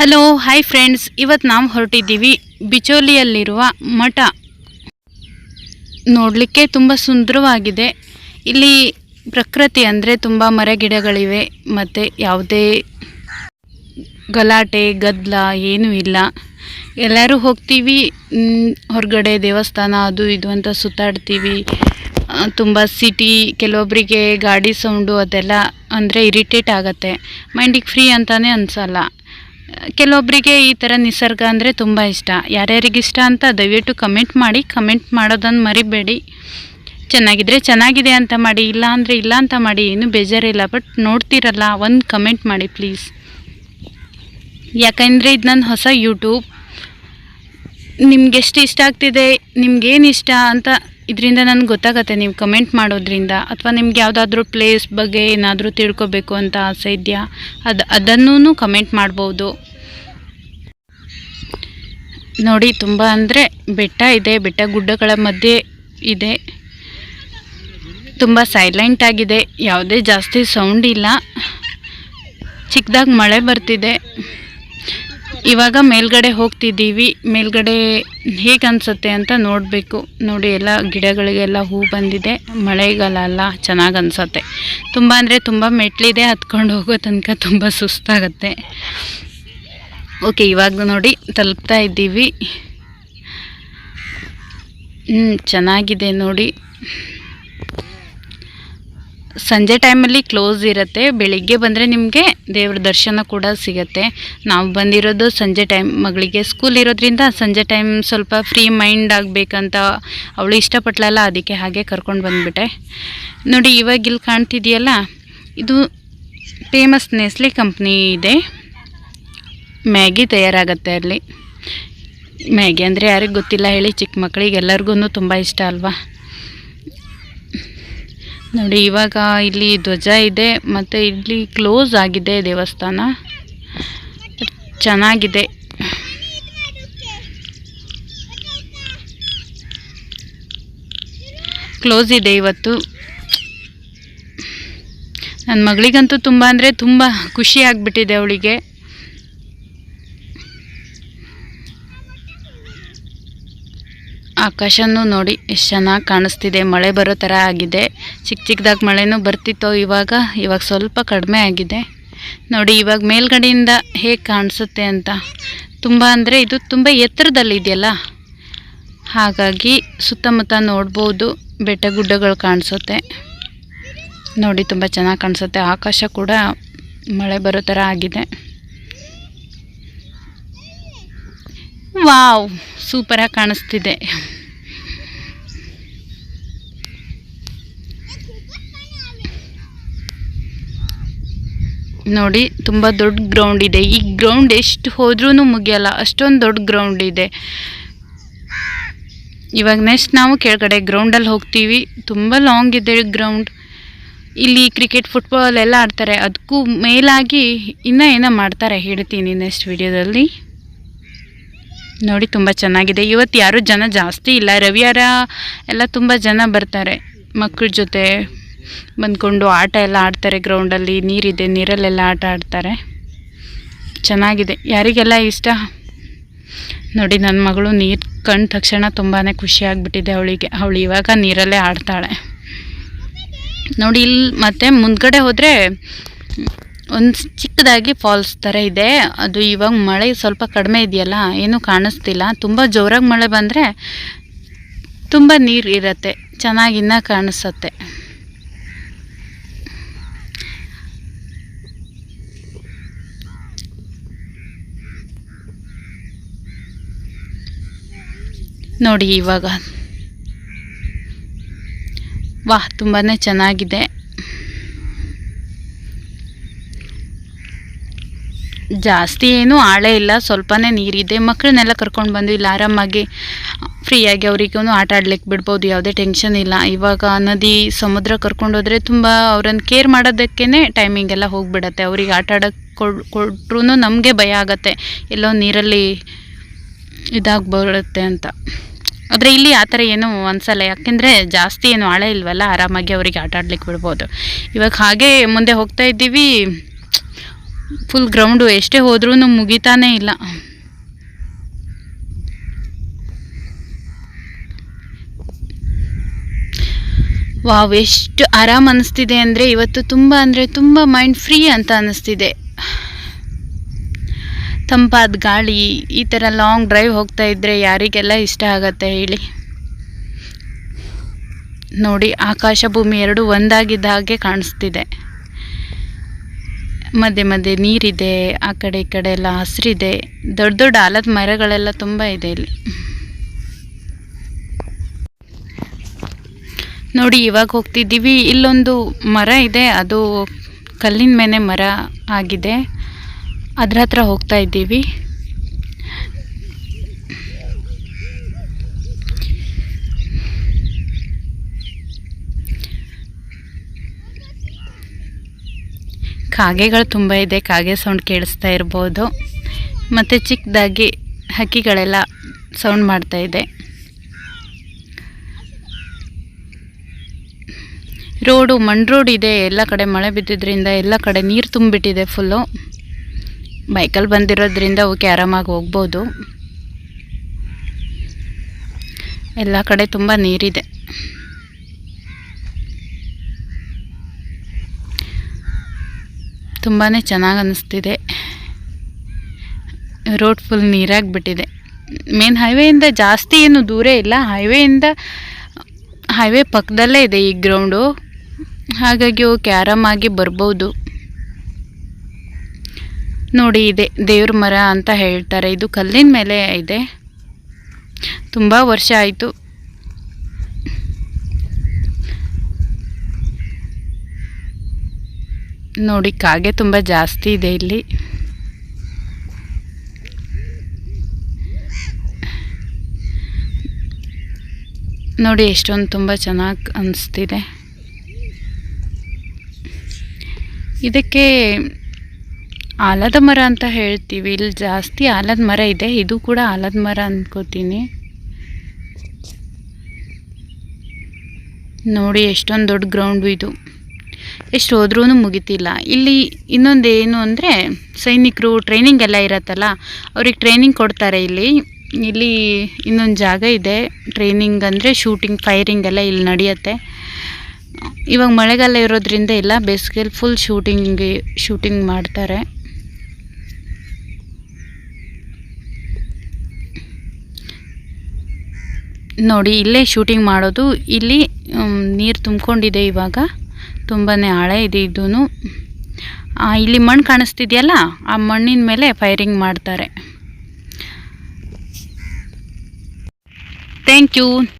Hello hi friends ಇವತ್ತು ನಾವು ಹೊರಟಿದ್ದೀವಿ ಬಿಚೋಲಿಯಲ್ಲಿರುವ ಮಠ. ನೋಡಲಿಕ್ಕೆ ತುಂಬ ಸುಂದರವಾಗಿದೆ. ಇಲ್ಲಿ ಪ್ರಕೃತಿ ಅಂದರೆ ತುಂಬ ಮರಗಿಡಗಳಿವೆ ಮತ್ತು ಯಾವುದೇ ಗಲಾಟೆ ಗದ್ದಲ ಏನೂ ಇಲ್ಲ. ಎಲ್ಲರೂ ಹೋಗ್ತೀವಿ. ಹೊರಗಡೆ ದೇವಸ್ಥಾನ ಅದು ಇದು ಅಂತ ಸುತ್ತಾಡ್ತೀವಿ. ತುಂಬ ಸಿಟಿ ಕೆಲವೊಬ್ಬರಿಗೆ ಗಾಡಿ ಸೌಂಡು ಅದೆಲ್ಲ ಅಂದರೆ ಇರಿಟೇಟ್ ಆಗುತ್ತೆ. ಮೈಂಡಿಗೆ ಫ್ರೀ ಅಂತಲೇ ಅನಿಸಲ್ಲ. ಕೆಲವೊಬ್ಬರಿಗೆ ಈ ಥರ ನಿಸರ್ಗ ಅಂದರೆ ತುಂಬ ಇಷ್ಟ. ಯಾರ್ಯಾರಿಗೆ ಇಷ್ಟ ಅಂತ ದಯವಿಟ್ಟು ಕಮೆಂಟ್ ಮಾಡಿ ಕಮೆಂಟ್ ಮಾಡೋದನ್ನು ಮರಿಬೇಡಿ. ಚೆನ್ನಾಗಿದ್ದರೆ ಚೆನ್ನಾಗಿದೆ ಅಂತ ಮಾಡಿ, ಇಲ್ಲ ಅಂದರೆ ಇಲ್ಲ ಅಂತ ಮಾಡಿ, ಏನು ಬೇಜಾರಿಲ್ಲ. ಬಟ್ ನೋಡ್ತಿರಲ್ಲ, ಒಂದು ಕಮೆಂಟ್ ಮಾಡಿ ಪ್ಲೀಸ್ ಯಾಕಂದರೆ ಇದು ನನ್ನ ಹೊಸ ಯೂಟ್ಯೂಬ್ ನಿಮ್ಗೆ ಎಷ್ಟು ಇಷ್ಟ ಆಗ್ತಿದೆ, ನಿಮ್ಗೇನು ಇಷ್ಟ ಅಂತ ಇದರಿಂದ ನನಗೆ ಗೊತ್ತಾಗತ್ತೆ, ನೀವು ಕಮೆಂಟ್ ಮಾಡೋದ್ರಿಂದ. ಅಥವಾ ನಿಮ್ಗೆ ಯಾವುದಾದ್ರೂ ಪ್ಲೇಸ್ ಬಗ್ಗೆ ಏನಾದರೂ ತಿಳ್ಕೊಬೇಕು ಅಂತ ಆಸೆ ಇದೆಯಾ? ಅದು ಅದನ್ನೂ ಕಮೆಂಟ್ ಮಾಡ್ಬೋದು. ನೋಡಿ, ತುಂಬ ಅಂದರೆ ಬೆಟ್ಟ ಇದೆ ಬೆಟ್ಟ ಗುಡ್ಡಗಳ ಮಧ್ಯೆ ಇದೆ. ತುಂಬ ಸೈಲೆಂಟ್ ಆಗಿದೆ, ಯಾವುದೇ ಜಾಸ್ತಿ ಸೌಂಡ್ ಇಲ್ಲ. ಚಿಕ್ಕದಾಗಿ ಮಳೆ ಬರ್ತಿದೆ. ಇವಾಗ ಮೇಲ್ಗಡೆ ಹೋಗ್ತಿದ್ದೀವಿ. ಮೇಲ್ಗಡೆ ಹೇಗೆ ಅನಿಸುತ್ತೆ ಅಂತ ನೋಡಬೇಕು. ನೋಡಿ, ಎಲ್ಲ ಗಿಡಗಳಿಗೆಲ್ಲ ಹೂ ಬಂದಿದೆ. ಮಳೆಗಾಲ ಅಲ್ಲ, ಚೆನ್ನಾಗಿ ಅನ್ಸುತ್ತೆ. ತುಂಬ ಅಂದರೆ ತುಂಬ ಮೆಟ್ಲಿದೆ, ಹತ್ಕೊಂಡು ಹೋಗೋ ತನಕ ತುಂಬ ಸುಸ್ತಾಗತ್ತೆ. ಓಕೆ, ಇವಾಗ ನೋಡಿ, ತಲುಪ್ತಾ ಇದ್ದೀವಿ. ಹ್ಞೂ ಚೆನ್ನಾಗಿದೆ ನೋಡಿ. ಸಂಜೆ ಟೈಮಲ್ಲಿ ಕ್ಲೋಸ್ ಇರುತ್ತೆ. ಬೆಳಿಗ್ಗೆ ಬಂದರೆ ನಿಮಗೆ ದೇವ್ರ ದರ್ಶನ ಕೂಡ ಸಿಗುತ್ತೆ. ನಾವು ಬಂದಿರೋದು ಸಂಜೆ ಟೈಮ್ ಮಗಳಿಗೆ ಸ್ಕೂಲ್ ಇರೋದ್ರಿಂದ ಸಂಜೆ ಟೈಮ್ ಸ್ವಲ್ಪ ಫ್ರೀ ಮೈಂಡ್ ಆಗಬೇಕಂತ ಅವಳು ಇಷ್ಟಪಟ್ಲಲ್ಲ, ಅದಕ್ಕೆ ಹಾಗೆ ಕರ್ಕೊಂಡು ಬಂದುಬಿಟ್ಟೆ. ನೋಡಿ, ಇವಾಗ ಇಲ್ಲಿ ಕಾಣ್ತಿದೆಯಲ್ಲ, ಇದು ಫೇಮಸ್ ನೆಸ್ಲಿ ಕಂಪ್ನಿ ಇದೆ. ಮ್ಯಾಗಿ ತಯಾರಾಗತ್ತೆ ಅಲ್ಲಿ. ಮ್ಯಾಗಿ ಅಂದರೆ ಯಾರಿಗೆ ಗೊತ್ತಿಲ್ಲ ಹೇಳಿ, ಚಿಕ್ಕ ಮಕ್ಕಳಿಗೆ ಎಲ್ಲರಿಗೂ ತುಂಬ ಇಷ್ಟ ಅಲ್ವಾ? ನೋಡಿ, ಇವಾಗ ಇಲ್ಲಿ ಧ್ವಜ ಇದೆ, ಮತ್ತು ಇಲ್ಲಿ ಕ್ಲೋಸ್ ಆಗಿದೆ ದೇವಸ್ಥಾನ. ಚೆನ್ನಾಗಿದೆ. ಕ್ಲೋಸ್ ಇದೆ ಇವತ್ತು. ನನ್ನ ಮಗಳಿಗಂತೂ ತುಂಬ ಅಂದರೆ ತುಂಬ ಖುಷಿ ಆಗಿಬಿಟ್ಟಿದೆ ಅವಳಿಗೆ. ಆಕಾಶನೂ ನೋಡಿ ಎಷ್ಟು ಚೆನ್ನಾಗಿ ಕಾಣಿಸ್ತಿದೆ. ಮಳೆ ಬರೋ ಥರ ಆಗಿದೆ. ಚಿಕ್ಕ ಚಿಕ್ಕದಾಗಿ ಮಳೆನೂ ಬರ್ತಿತ್ತೋ ಇವಾಗ? ಇವಾಗ ಸ್ವಲ್ಪ ಕಡಿಮೆ ಆಗಿದೆ. ನೋಡಿ, ಇವಾಗ ಮೇಲ್ಗಡೆಯಿಂದ ಹೇಗೆ ಕಾಣಿಸುತ್ತೆ ಅಂತ. ತುಂಬ ಅಂದರೆ ಇದು ತುಂಬ ಎತ್ತರದಲ್ಲಿದೆಯಲ್ಲ? ಹಾಗಾಗಿ ಸುತ್ತಮುತ್ತ ನೋಡ್ಬೋದು ಬೆಟ್ಟ ಗುಡ್ಡಗಳು ಕಾಣಿಸುತ್ತೆ. ನೋಡಿ, ತುಂಬ ಚೆನ್ನಾಗಿ ಕಾಣಿಸುತ್ತೆ. ಆಕಾಶ ಕೂಡ ಮಳೆ ಬರೋ ಥರ ಆಗಿದೆ. ವಾವ್ ಸೂಪರಾಗಿ ಕಾಣಿಸ್ತಿದೆ. ನೋಡಿ, ತುಂಬ ದೊಡ್ಡ ಗ್ರೌಂಡ್ ಇದೆ. ಈ ಗ್ರೌಂಡ್ ಎಷ್ಟು ಹೋದ್ರೂ ಮುಗಿಯಲ್ಲ, ಅಷ್ಟೊಂದು ದೊಡ್ಡ ಗ್ರೌಂಡ್ ಇದೆ. ಇವಾಗ ನೆಕ್ಸ್ಟ್ ನಾವು ಕೆಳಗಡೆ ಗ್ರೌಂಡಲ್ಲಿ ಹೋಗ್ತೀವಿ. ತುಂಬ ಲಾಂಗ್ ಇದೆ ಗ್ರೌಂಡ್ ಇಲ್ಲಿ ಕ್ರಿಕೆಟ್ ಫುಟ್ಬಾಲ್ ಎಲ್ಲ ಆಡ್ತಾರೆ. ಅದಕ್ಕೂ ಮೇಲಾಗಿ ಇನ್ನೂ ಏನೋ ಮಾಡ್ತಾರೆ, ಹೇಳ್ತೀನಿ ನೆಕ್ಸ್ಟ್ ವಿಡಿಯೋದಲ್ಲಿ ನೋಡಿ, ತುಂಬ ಚೆನ್ನಾಗಿದೆ. ಇವತ್ತು ಯಾರೂ ಜನ ಜಾಸ್ತಿ ಇಲ್ಲ. ರವಿವಾರ ಎಲ್ಲ ತುಂಬ ಜನ ಬರ್ತಾರೆ. ಮಕ್ಕಳ ಜೊತೆ ಬಂದ್ಕೊಂಡು ಆಟ ಎಲ್ಲ ಆಡ್ತಾರೆ ಗ್ರೌಂಡಲ್ಲಿ ನೀರಿದೆ, ನೀರಲ್ಲೆಲ್ಲ ಆಟ ಆಡ್ತಾರೆ. ಚೆನ್ನಾಗಿದೆ. ಯಾರಿಗೆಲ್ಲ ಇಷ್ಟ? ನೋಡಿ ನನ್ನ ಮಗಳು ನೀರು ಕಂಡ ತಕ್ಷಣ ತುಂಬಾ ಖುಷಿ ಆಗಿಬಿಟ್ಟಿದೆ ಅವಳಿಗೆ. ಅವಳು ಇವಾಗ ನೀರಲ್ಲೇ ಆಡ್ತಾಳೆ. ನೋಡಿ ಇಲ್ಲಿ ಮತ್ತೆ ಮುಂದ್ಗಡೆ ಹೋದರೆ ಒಂದು ಚಿಕ್ಕದಾಗಿ ಫಾಲ್ಸ್ ಥರ ಇದೆ. ಅದು ಇವಾಗ ಮಳೆ ಸ್ವಲ್ಪ ಕಡಿಮೆ ಇದೆಯಲ್ಲ, ಏನೂ ಕಾಣಿಸ್ತಿಲ್ಲ. ತುಂಬ ಜೋರಾಗಿ ಮಳೆ ಬಂದರೆ ತುಂಬ ನೀರು ಇರುತ್ತೆ, ಚೆನ್ನಾಗಿ ಇನ್ನೂ ಕಾಣಿಸುತ್ತೆ. ನೋಡಿ ಇವಾಗ. ವಾಹ್ ತುಂಬಾ ಚೆನ್ನಾಗಿದೆ. ಜಾಸ್ತಿ ಏನು ಆಳ ಇಲ್ಲ, ಸ್ವಲ್ಪನೇ ನೀರಿದೆ. ಮಕ್ಕಳನ್ನೆಲ್ಲ ಕರ್ಕೊಂಡು ಬಂದು ಇಲ್ಲಿ ಆರಾಮಾಗಿ ಫ್ರೀಯಾಗಿ ಅವರಿಗೂ ಆಟ ಆಡ್ಲಿಕ್ಕೆ ಬಿಡ್ಬೋದು, ಯಾವುದೇ ಟೆನ್ಷನ್ ಇಲ್ಲ. ಇವಾಗ ನದಿ ಸಮುದ್ರ ಕರ್ಕೊಂಡೋದ್ರೆ ತುಂಬ ಅವ್ರನ್ನ ಕೇರ್ ಮಾಡೋದಕ್ಕೇ ಟೈಮಿಂಗ್ ಎಲ್ಲ ಹೋಗಿಬಿಡತ್ತೆ. ಅವ್ರಿಗೆ ಆಟ ಆಡೋಕ್ಕೆ ಕೊಟ್ರೂ ನಮಗೆ ಭಯ ಆಗತ್ತೆ. ಎಲ್ಲೋ ನೀರಲ್ಲಿ ಇದಾಗ್ಬಿಡುತ್ತೆ ಅಂತ. ಆದರೆ ಇಲ್ಲಿ ಆ ಥರ ಏನೂ ಅನಿಸಲ್ಲ. ಯಾಕೆಂದರೆ ಜಾಸ್ತಿ ಏನು ಆಳ ಇಲ್ವಲ್ಲ, ಆರಾಮಾಗಿ ಅವರಿಗೆ ಆಟ ಆಡ್ಲಿಕ್ಕೆ ಬಿಡ್ಬೋದು. ಇವಾಗ ಹಾಗೆ ಮುಂದೆ ಹೋಗ್ತಾ ಇದ್ದೀವಿ. ಫುಲ್ ಗ್ರೌಂಡು ಎಷ್ಟೇ ಹೋದ್ರೂ ಮುಗಿತಾನೇ ಇಲ್ಲ. ವಾವ್, ಎಷ್ಟು ಆರಾಮ್ ಅನ್ನಿಸ್ತಿದೆ ಅಂದರೆ ಇವತ್ತು ತುಂಬ ಅಂದರೆ ತುಂಬ ಮೈಂಡ್ ಫ್ರೀ ಅಂತ ಅನ್ನಿಸ್ತಿದೆ ತಂಪಾದ ಗಾಳಿ, ಈ ಥರ ಲಾಂಗ್ ಡ್ರೈವ್ ಹೋಗ್ತಾ ಇದ್ದರೆ ಯಾರಿಗೆಲ್ಲ ಇಷ್ಟ ಆಗತ್ತೆ ಹೇಳಿ. ನೋಡಿ, ಆಕಾಶ ಭೂಮಿ ಎರಡು ಒಂದಾಗಿದ್ದ ಹಾಗೆ ಕಾಣಿಸ್ತಿದೆ. ಮಧ್ಯೆ ಮಧ್ಯೆ ನೀರಿದೆ, ಆ ಕಡೆ ಈ ಕಡೆ ಎಲ್ಲ ಹಸಿರಿದೆ. ದೊಡ್ಡ ದೊಡ್ಡ ಆಲದ ಮರಗಳೆಲ್ಲ ತುಂಬ ಇದೆ ಇಲ್ಲಿ. ನೋಡಿ, ಇವಾಗ ಹೋಗ್ತಿದ್ದೀವಿ. ಇಲ್ಲೊಂದು ಮರ ಇದೆ. ಅದು ಕಲ್ಲಿನ ಮೇಲೆ ಮರ ಆಗಿದೆ. ಅದ್ರ ಹತ್ರ ಹೋಗ್ತಾ ಇದ್ದೀವಿ. ಕಾಗೆಗಳು ತುಂಬ ಇದೆ, ಕಾಗೆ ಸೌಂಡ್ ಕೇಳಿಸ್ತಾ ಇರ್ಬೋದು. ಮತ್ತು ಚಿಕ್ಕದಾಗಿ ಹಕ್ಕಿಗಳೆಲ್ಲ ಸೌಂಡ್ ಮಾಡ್ತಾ ಇದೆ. ರೋಡು, ಮಣ್ ರೋಡ್ ಇದೆ, ಎಲ್ಲ ಕಡೆ ಮಳೆ ಬಿದ್ದಿದ್ದರಿಂದ ಎಲ್ಲ ಕಡೆ ನೀರು ತುಂಬಿಟ್ಟಿದೆ ಫುಲ್ಲು ಬೈಕಲ್ಲಿ ಬಂದಿರೋದ್ರಿಂದ ಓಕೆ ಆರಾಮಾಗಿ ಹೋಗ್ಬೋದು. ಎಲ್ಲ ಕಡೆ ತುಂಬ ನೀರಿದೆ. ತುಂಬಾ ಚೆನ್ನಾಗಿ ಅನ್ನಿಸ್ತಿದೆ ರೋಡ್ ಫುಲ್ ನೀರಾಗಿಬಿಟ್ಟಿದೆ. ಮೇನ್ ಹೈವೇಯಿಂದ ಜಾಸ್ತಿ ಏನು ದೂರ ಇಲ್ಲ. ಹೈವೇಯಿಂದ ಹೈವೇ ಪಕ್ಕದಲ್ಲೇ ಇದೆ ಈ ಗ್ರೌಂಡು ಹಾಗಾಗಿ ಓಕೆ ಆರಾಮಾಗಿ ಬರ್ಬೋದು. ನೋಡಿ ಇದೆ, ದೇವ್ರ ಮರ ಅಂತ ಹೇಳ್ತಾರೆ. ಇದು ಕಲ್ಲಿನ ಮೇಲೆ ಇದೆ. ತುಂಬ ವರ್ಷ ಆಯಿತು. ನೋಡಿ, ಕಾಗೆ ತುಂಬ ಜಾಸ್ತಿ ಇದೆ ಇಲ್ಲಿ. ನೋಡಿ, ಎಷ್ಟೊಂದು ತುಂಬ ಚೆನ್ನಾಗಿ ಅನಿಸ್ತಿದೆ. ಇದಕ್ಕೆ ಆಲದ ಮರ ಅಂತ ಹೇಳ್ತೀವಿ. ಇಲ್ಲಿ ಜಾಸ್ತಿ ಆಲದ ಮರ ಇದೆ. ಇದು ಕೂಡ ಆಲದ ಮರ ಅಂದ್ಕೋತೀನಿ ನೋಡಿ, ಎಷ್ಟೊಂದು ದೊಡ್ಡ ಗ್ರೌಂಡು ಇದು. ಎಷ್ಟು ಹೋದ್ರೂ ಮುಗಿತಿಲ್ಲ. ಇಲ್ಲಿ ಇನ್ನೊಂದು ಏನು ಅಂದರೆ ಸೈನಿಕರು ಟ್ರೈನಿಂಗ್ ಎಲ್ಲ ಇರತ್ತಲ್ಲ, ಅವ್ರಿಗೆ ಟ್ರೈನಿಂಗ್ ಕೊಡ್ತಾರೆ ಇಲ್ಲಿ. ಇಲ್ಲಿ ಇನ್ನೊಂದು ಜಾಗ ಇದೆ ಟ್ರೈನಿಂಗ್ ಅಂದರೆ ಶೂಟಿಂಗ್ ಫೈರಿಂಗ್ ಎಲ್ಲ ಇಲ್ಲಿ ನಡೆಯುತ್ತೆ. ಇವಾಗ ಮಳೆಗಾಲ ಇರೋದ್ರಿಂದ ಇಲ್ಲ ಬೇಸಿಗೆಲಿ ಫುಲ್ ಶೂಟಿಂಗ್ ಶೂಟಿಂಗ್ ಮಾಡ್ತಾರೆ. ನೋಡಿ, ಇಲ್ಲೇ ಶೂಟಿಂಗ್ ಮಾಡೋದು, ಇಲ್ಲಿ ನೀರು ತುಂಬಿಕೊಂಡಿದೆ ಇವಾಗ. ತುಂಬಾ ಹಳೆ ಇದೆ ಇದೂ ಇಲ್ಲಿ ಮಣ್ಣು ಕಾಣಿಸ್ತಿದೆಯಲ್ಲ ಆ ಮಣ್ಣಿನ ಮೇಲೆ ಫೈರಿಂಗ್ ಮಾಡ್ತಾರೆ. Thank you